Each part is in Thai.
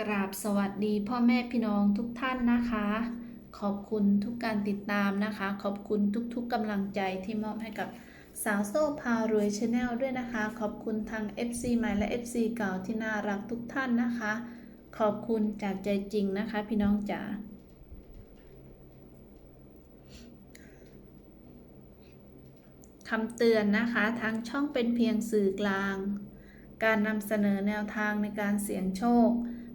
กราบสวัสดีพ่อแม่พี่น้องทุกท่านนะคะ ขอบคุณทุกการติดตามนะคะ ขอบคุณทุกๆกำลังใจที่มอบให้กับสาวโซ่พารวยชาแนลด้วยนะคะ ขอบคุณทาง FC ใหม่และ FC เก่าที่น่ารักทุกท่านนะคะ ขอบคุณจากใจจริงนะคะ พี่น้องจ๋าคำเตือนนะคะทางช่องเป็นเพียงสื่อกลาง การนำเสนอแนวทางในการเสี่ยงโชค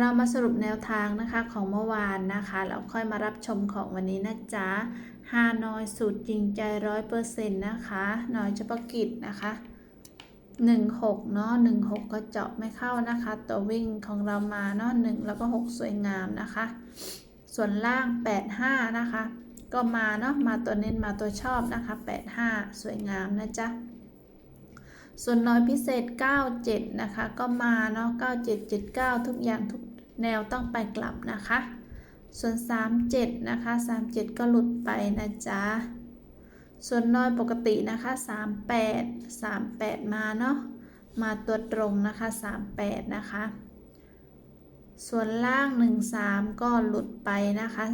เรามาสรุปแนวทางนะคะของเมื่อวานนะคะแล้วค่อยมารับชมของวันนี้นะจ๊ะฮานอยสูตรจริงใจร้อยเปอร์เซ็นต์นะคะหน่อยเฉพาะกิจนะคะหนึ่งหกเนาะหนึ่งหกก็เจาะไม่เข้านะคะ ตัววิ่งของเรามาเนาะหนึ่งแล้วก็หกสวยงามนะคะ ส่วนล่างแปดห้านะคะ ก็มาเนาะมาตัวเน้นมาตัวชอบนะคะแปดห้าสวยงามนะจ๊ะ ส่วนน้อยพิเศษ 97 นะคะ ก็มาเนาะ 9779 ทุกอย่างทุกแนวต้องไปกลับนะคะ ส่วน 37 นะคะ 37 ก็หลุดไปนะจ๊ะ ส่วนน้อยปกตินะคะ 38 38 มาเนาะ มาตัวตรงนะคะ 38 นะคะ ส่วนล่าง 13 ก็หลุดไปนะคะ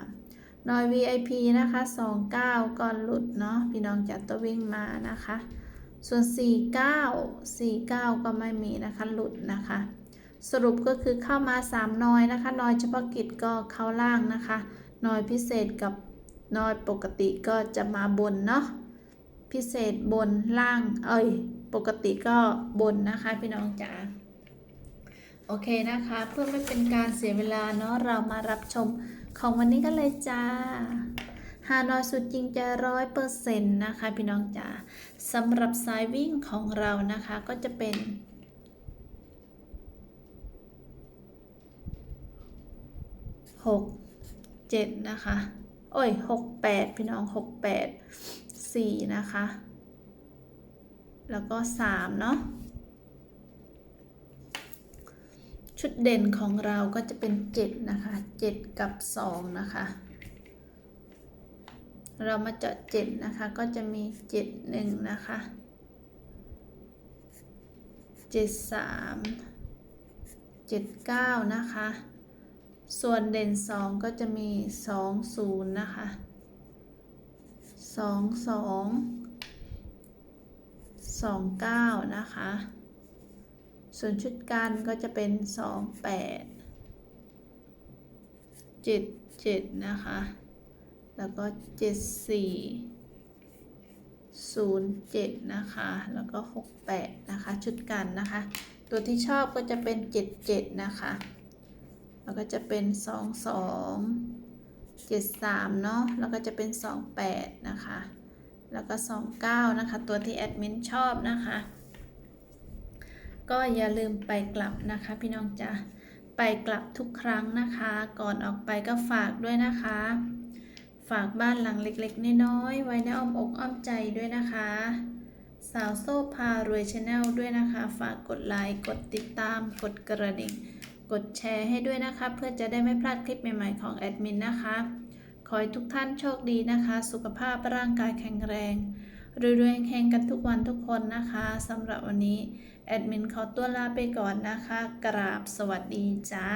13น้อย VIP นะคะ 29ก็หลุดเนาะ พี่น้องจัดตัววิ่งมานะคะ ส่วน 49 49 ก็ไม่มีนะคะ หลุดนะคะ สรุปก็คือเข้ามา 3 นอยนะคะ นอยเฉพาะกิจก็เข้าล่างนะคะ นอยพิเศษกับนอยปกติก็จะมาบนเนาะ พิเศษบนล่าง เอ้ย ปกติก็บนนะคะพี่น้องจ๋า โอเคนะคะ เพื่อไม่เป็นการเสียเวลาเนาะ เรามารับชมของวันนี้กันเลยจ้า ฮานอยสุดจริงจะร้อยเปอร์เซ็นต์นะคะพี่น้องจ๋าสำหรับสายวิ่งของเรานะคะก็จะเป็นหกเจ็ดนะคะโอ้ยหกแปดพี่น้องหกแปดสี่นะคะ แล้วก็สามเนาะชุดเด่นของเราก็จะเป็นเจ็ดนะคะเจ็ดกับสองนะคะ เรามาเจาะเจ็ดนะคะ ก็จะมีเจ็ดหนึ่งนะคะเจ็ดสามเจ็ดเก้านะคะ ส่วนเด่นสองก็จะมีสองศูนย์นะคะสองสองสองเก้านะคะ ส่วนชุดกันก็จะเป็นสองแปดเจ็ดเจ็ดนะคะ แล้วก็เจ็ดสี่ศูนย์เจ็ดนะคะ แล้วก็หกแปดนะคะ ชุดกันนะคะ ตัวที่ชอบก็จะเป็นเจ็ดเจ็ดนะคะ แล้วก็จะเป็นสองสองเจ็ดสามเนาะ แล้วก็จะเป็นสองแปดนะคะ แล้วก็สองเก้านะคะ ตัวที่แอดมินชอบนะคะ ก็อย่าลืมไปกลับนะคะพี่น้องจ๊ะไปกลับทุกครั้งนะคะ ก่อนออกไปก็ฝากด้วยนะคะ ฝากบ้านหลังเล็กๆ น้อยๆ ไว้ในอ้อมอกอ้อมใจด้วยนะคะ สาวโซ่พารวยชาแนลด้วยนะคะ ฝากกดไลค์กดติดตาม กดกระดิ่ง กดแชร์ให้ด้วยนะคะ เพื่อจะได้ไม่พลาดคลิปใหม่ๆของแอดมินนะคะ ขอให้ทุกท่านโชคดีนะคะ สุขภาพร่างกายแข็งแรงรวยๆแข่งกันทุกวันทุกคนนะคะสำหรับวันนี้ แอดมินขอตัวลาไปก่อนนะคะ กราบสวัสดีจ้า